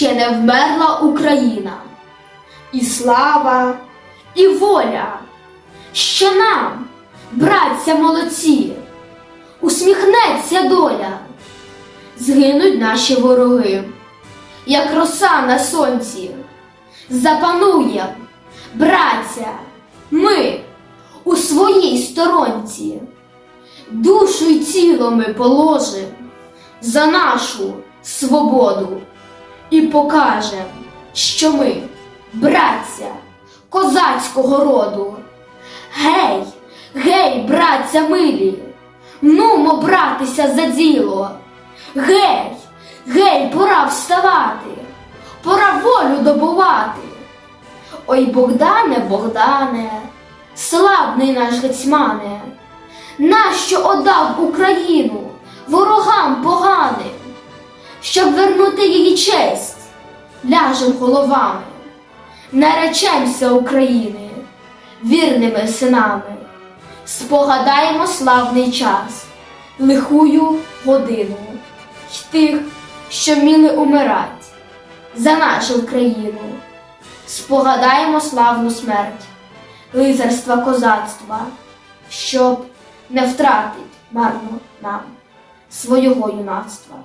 ще не вмерла Україна, і слава, і воля, ще нам, братця молодці, усміхнеться доля, згинуть наші вороги, як роса на сонці, запануєм, браття, ми у своїй сторонці, душу й тіло ми положим за нашу свободу і покажем, що ми, браття козацького роду. Гей, гей, браття милі, нумо братися за діло. Гей, гей, пора вставати, пора волю добувати. Ой, Богдане, Богдане, славний наш гетьмане, нащо одав Україну ворогам поганим, щоб вернути її честь, ляжем головами, наречемся України вірними синами, спогадаємо славний час, лихую годину й тих, що вміли умирать за нашу країну. Спогадаємо славну смерть, лицарства козацтва, щоб не втратить марно нам свого юнацтва.